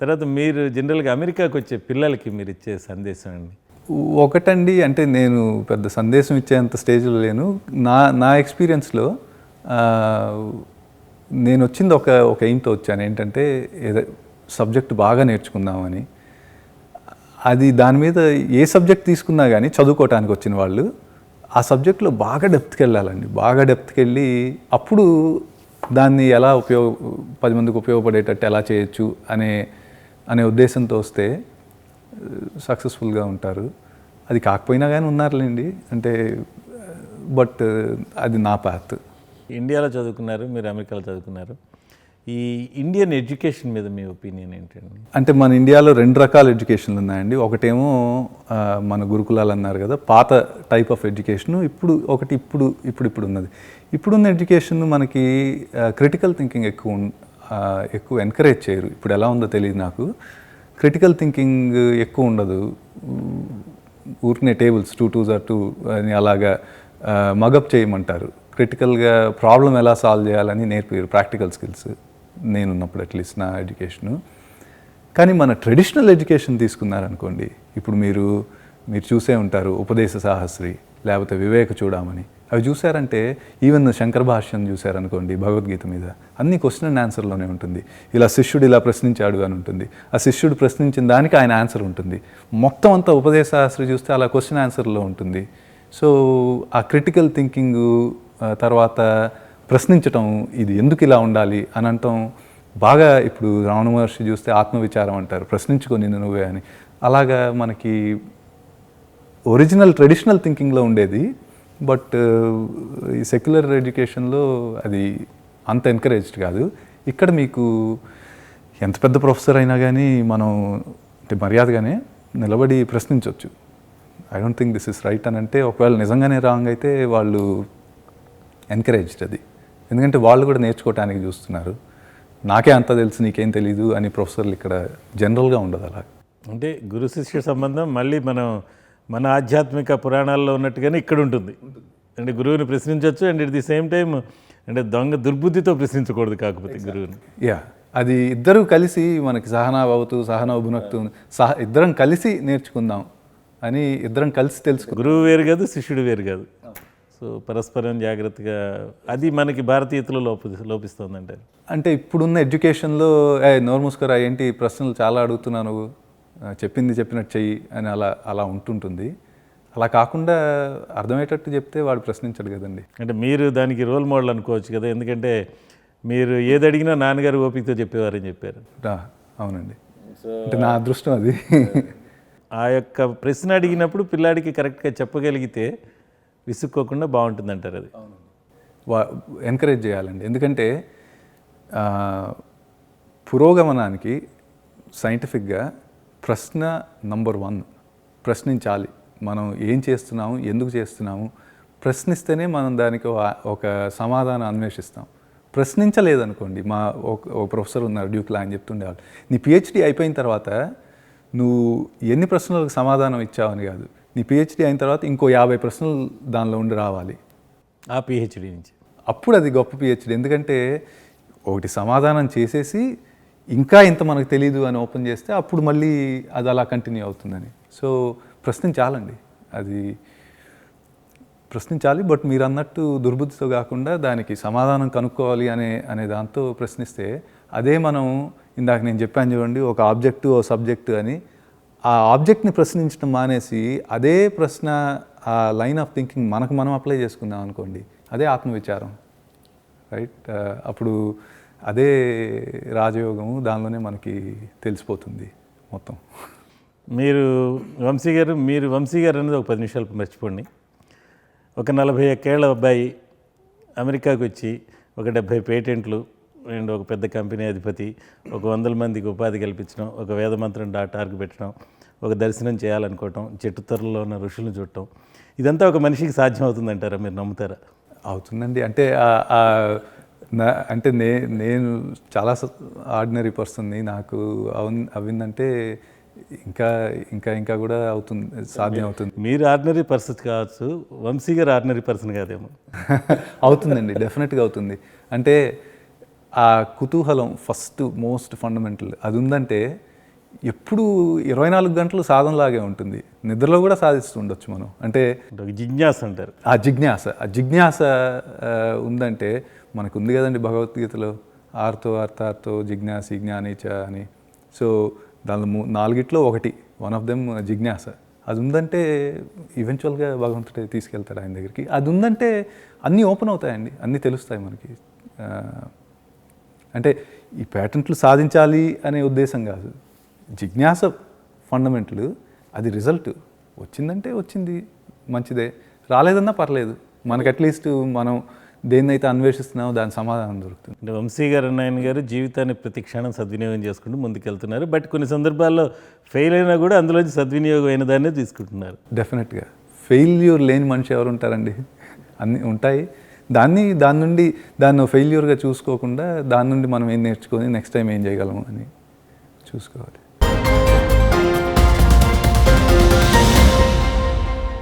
తర్వాత మీరు జనరల్గా అమెరికాకి వచ్చే పిల్లలకి మీరు ఇచ్చే సందేశం అండి ఒకటండి అంటే నేను పెద్ద సందేశం ఇచ్చేంత స్టేజ్లో లేను. నా నా ఎక్స్పీరియన్స్లో నేను వచ్చింది ఒక ఒక ఎయిమ్తో వచ్చాను. ఏంటంటే ఏదో సబ్జెక్ట్ బాగా నేర్చుకుందామని. అది దాని మీద ఏ సబ్జెక్ట్ తీసుకున్నా కానీ చదువుకోవటానికి వచ్చిన వాళ్ళు ఆ సబ్జెక్ట్లో బాగా డెప్త్కి వెళ్ళాలండి. బాగా డెప్త్కి వెళ్ళి అప్పుడు దాన్ని ఎలా ఉపయోగ పది మందికి ఉపయోగపడేటట్టు ఎలా చేయొచ్చు అనే అనే ఉద్దేశంతో వస్తే సక్సెస్ఫుల్గా ఉంటారు. అది కాకపోయినా కానీ ఉన్నారులేండి. అంటే బట్ అది నా పాత్. ఇండియాలో చదువుకున్నారు మీరు అమెరికాలో చదువుకున్నారు. ఈ ఇండియన్ ఎడ్యుకేషన్ మీద మీ ఒపీనియన్ ఏంటండి? అంటే మన ఇండియాలో రెండు రకాల ఎడ్యుకేషన్లు ఉన్నాయండి. ఒకటేమో మన గురుకులాలు అన్నారు కదా పాత టైప్ ఆఫ్ ఎడ్యుకేషన్ ఇప్పుడు ఒకటి ఇప్పుడు ఇప్పుడు ఇప్పుడు ఉన్నది. ఇప్పుడున్న ఎడ్యుకేషన్ మనకి క్రిటికల్ థింకింగ్ ఎక్కువ ఎక్కువ ఎంకరేజ్ చేయరు. ఇప్పుడు ఎలా ఉందో తెలియదు నాకు. క్రిటికల్ థింకింగ్ ఎక్కువ ఉండదు. ఊరికనే tables two two are two అని అలాగా మగప్ చేయమంటారు. క్రిటికల్గా ప్రాబ్లం ఎలా సాల్వ్ చేయాలని నేర్పారు ప్రాక్టికల్ స్కిల్స్ నేనున్నప్పుడు అట్లీస్ట్ నా ఎడ్యుకేషను కానీ మన ట్రెడిషనల్ ఎడ్యుకేషన్ తీసుకున్నారనుకోండి ఇప్పుడు మీరు మీరు చూసే ఉంటారు ఉపదేశ సాహస్రి లేకపోతే వివేక చూడమని. అవి చూశారంటే ఈవెన్ శంకర భాష్యం చూశారనుకోండి భగవద్గీత మీద అన్ని క్వశ్చన్ అండ్ ఆన్సర్లోనే ఉంటుంది. ఇలా శిష్యుడు ఇలా ప్రశ్నించాడు అని ఉంటుంది. ఆ శిష్యుడు ప్రశ్నించిన దానికి ఆయన ఆన్సర్ ఉంటుంది. మొత్తం అంతా ఉపదేశాస్త్రి చూస్తే అలా క్వశ్చన్ ఆన్సర్లో ఉంటుంది. సో ఆ క్రిటికల్ థింకింగ్ తర్వాత ప్రశ్నించటం ఇది ఎందుకు ఇలా ఉండాలి అని అంటాం బాగా ఇప్పుడు రావణ మహర్షి చూస్తే ఆత్మవిచారం అంటారు. ప్రశ్నించుకొని నువ్వే అని. అలాగా మనకి ఒరిజినల్ ట్రెడిషనల్ థింకింగ్లో ఉండేది బట్ ఈ సెక్యులర్ ఎడ్యుకేషన్లో అది అంత ఎంకరేజ్డ్ కాదు. ఇక్కడ మీకు ఎంత పెద్ద ప్రొఫెసర్ అయినా కానీ మనం అంటే మర్యాదగానే నిలబడి ప్రశ్నించవచ్చు I don't think this is right అని అంటే ఒకవేళ నిజంగానే రాంగ్ అయితే వాళ్ళు ఎంకరేజ్డ్ అది. ఎందుకంటే వాళ్ళు కూడా నేర్చుకోవటానికి చూస్తున్నారు. నాకే అంత తెలుసు నీకేం తెలీదు అని ప్రొఫెసర్లు ఇక్కడ జనరల్గా ఉండదు అలా. అంటే గురు శిష్య సంబంధం మళ్ళీ మనం మన ఆధ్యాత్మిక పురాణాల్లో ఉన్నట్టుగానే ఇక్కడ ఉంటుంది. అంటే గురువుని ప్రశ్నించవచ్చు and at the same time అంటే దొంగ దుర్బుద్ధితో ప్రశ్నించకూడదు కాకపోతే గురువుని. యా అది ఇద్దరు కలిసి మనకి సహనా భవతు సహనా భునక్తు సహ ఇద్దరం కలిసి నేర్చుకుందాం అని ఇద్దరం కలిసి తెలుసుకుందాం గురువు వేరు కాదు శిష్యుడు వేరు కాదు. సో పరస్పరం జాగ్రత్తగా అది మనకి భారతీయతలో లోపి లోపిస్తుంది అంటే ఇప్పుడున్న ఎడ్యుకేషన్లో ఏ నోరు మూసుకురా ఏంటి ప్రశ్నలు చాలా అడుగుతున్నావు నువ్వు చెప్పింది చెప్పినట్టు చెయ్యి అని అలా అలా ఉంటుంటుంది. అలా కాకుండా అర్థమయ్యేటట్టు చెప్తే వాడు ప్రశ్నించడు కదండి. అంటే మీరు దానికి రోల్ మోడల్ అనుకోవచ్చు కదా ఎందుకంటే మీరు ఏది అడిగినా నాన్నగారు ఓపికతో చెప్పేవారని చెప్పారు. అవునండి. అంటే నా అదృష్టం అది. ఆ యొక్క ప్రశ్న అడిగినప్పుడు పిల్లాడికి కరెక్ట్గా చెప్పగలిగితే విసుక్కోకుండా బాగుంటుంది అంటారు అది వా ఎంకరేజ్ చేయాలండి. ఎందుకంటే ఆ, పురోగమనానికి సైంటిఫిక్గా ప్రశ్న నంబర్ వన్. ప్రశ్నించాలి. మనం ఏం చేస్తున్నాము? ఎందుకు చేస్తున్నాము? ప్రశ్నిస్తేనే మనం దానికి ఒక- సమాధానం అన్వేషిస్తాం. ప్రశ్నించలేదనుకోండి. మా ఒక ఒక ప్రొఫెసర్ ఉన్నారు డ్యూక్లా అని చెప్తుండేవాళ్ళు. నీ పిహెచ్డి అయిపోయిన తర్వాత నువ్వు ఎన్ని ప్రశ్నలకు సమాధానం ఇచ్చావని కాదు. నీ పిహెచ్డి అయిన తర్వాత ఇంకో యాభై ప్రశ్నలు దానిలో ఉండి రావాలి. ఆ పిహెచ్డి నుంచి. అప్పుడు అది గొప్ప పిహెచ్డి ఎందుకంటే ఒకటి సమాధానం చేసేసి ఇంకా ఇంత మనకు తెలియదు అని ఓపెన్ చేస్తే అప్పుడు మళ్ళీ అది అలా కంటిన్యూ అవుతుందని. సో ప్రశ్నించాలండి. అది ప్రశ్నించాలి బట్ మీరు అన్నట్టు దుర్బుద్ధితో కాకుండా దానికి సమాధానం కనుక్కోవాలి అనే అనే దాంతో ప్రశ్నిస్తే అదే మనం ఇందాక నేను చెప్పాను చూడండి ఒక ఆబ్జెక్టు ఓ సబ్జెక్టు అని ఆ ఆబ్జెక్ట్ని ప్రశ్నించడం మానేసి అదే ప్రశ్న ఆ లైన్ ఆఫ్ థింకింగ్ మనకు మనం అప్లై చేసుకుందాం అనుకోండి అదే ఆత్మవిచారం. రైట్? అప్పుడు అదే రాజయోగము దానిలోనే మనకి తెలిసిపోతుంది మొత్తం. మీరు వంశీ గారు మీరు వంశీ గారు అనేది ఒక పది నిమిషాలు మర్చిపోండి. ఒక నలభై ఒక్కేళ్ళ అబ్బాయి అమెరికాకు వచ్చి ఒక డెబ్భై పేటెంట్లు అండ్ ఒక పెద్ద కంపెనీ అధిపతి ఒక వందల మందికి ఉపాధి కల్పించడం ఒక వేదమంత్రం డాట్ ఆర్గ్ పెట్టడం ఒక దర్శనం చేయాలనుకోవటం చెట్టు తొరలో ఉన్న ఋషులను చూడటం ఇదంతా ఒక మనిషికి సాధ్యం అవుతుందంటారా మీరు నమ్ముతారా? అవుతుందండి. అంటే నా అంటే నే నేను చాలా ఆర్డినరీ పర్సన్ని నాకు అవు అవిందంటే ఇంకా ఇంకా ఇంకా కూడా అవుతుంది సాధ్యం అవుతుంది. మీరు ఆర్డినరీ పర్సన్ కావచ్చు వంశీ గారు ఆర్డినరీ పర్సన్ కాదేమో. అవుతుందండి డెఫినెట్గా అవుతుంది. అంటే ఆ కుతూహలం ఫస్ట్ మోస్ట్ ఫండమెంటల్ అది ఉందంటే ఎప్పుడు ఇరవై నాలుగు గంటలు సాధనలాగే ఉంటుంది. నిద్రలో కూడా సాధిస్తూ ఉండొచ్చు మనం. అంటే జిజ్ఞాస అంటారు. ఆ జిజ్ఞాస ఆ జిజ్ఞాస ఉందంటే మనకు ఉంది కదండి భగవద్గీతలో. ఆర్తో అర్థార్థో జిజ్ఞాసి జ్ఞానిచ అని. సో దానిలో మూ- నాలుగిట్లో ఒకటి వన్ ఆఫ్ దెమ్ జిజ్ఞాస. అది ఉందంటే ఈవెన్చువల్గా భగవంతుడే తీసుకెళ్తాడు ఆయన దగ్గరికి. అది ఉందంటే అన్నీ ఓపెన్ అవుతాయండి. అన్నీ తెలుస్తాయి మనకి. అంటే ఈ ప్యాటెంట్లు సాధించాలి అనే ఉద్దేశం కాదు. జిజ్ఞాస ఫండమెంటల్ అది రిజల్ట్. వచ్చిందంటే వచ్చింది మంచిదే. రాలేదన్నా పర్లేదు. మనకు అట్లీస్ట్ మనం దేన్నైతే అన్వేషిస్తున్నామో దాని సమాధానం దొరుకుతుంది. అంటే వంశీ గారు నాయన గారు జీవితాన్ని ప్రతి క్షణం సద్వినియోగం చేసుకుంటూ ముందుకెళ్తున్నారు. బట్ కొన్ని సందర్భాల్లో ఫెయిల్ అయినా కూడా అందులోంచి సద్వినియోగం అయిన దాన్నే తీసుకుంటున్నారు. డెఫినెట్గా ఫెయిల్యూర్ లేని మనిషి ఎవరు ఉంటారండి? అన్నీ ఉంటాయి. దాన్ని దాని నుండి దాన్ని ఫెయిల్యూర్గా చూసుకోకుండా దాని నుండి మనం ఏం నేర్చుకొని నెక్స్ట్ టైం ఏం చేయగలము అని చూసుకోవాలి.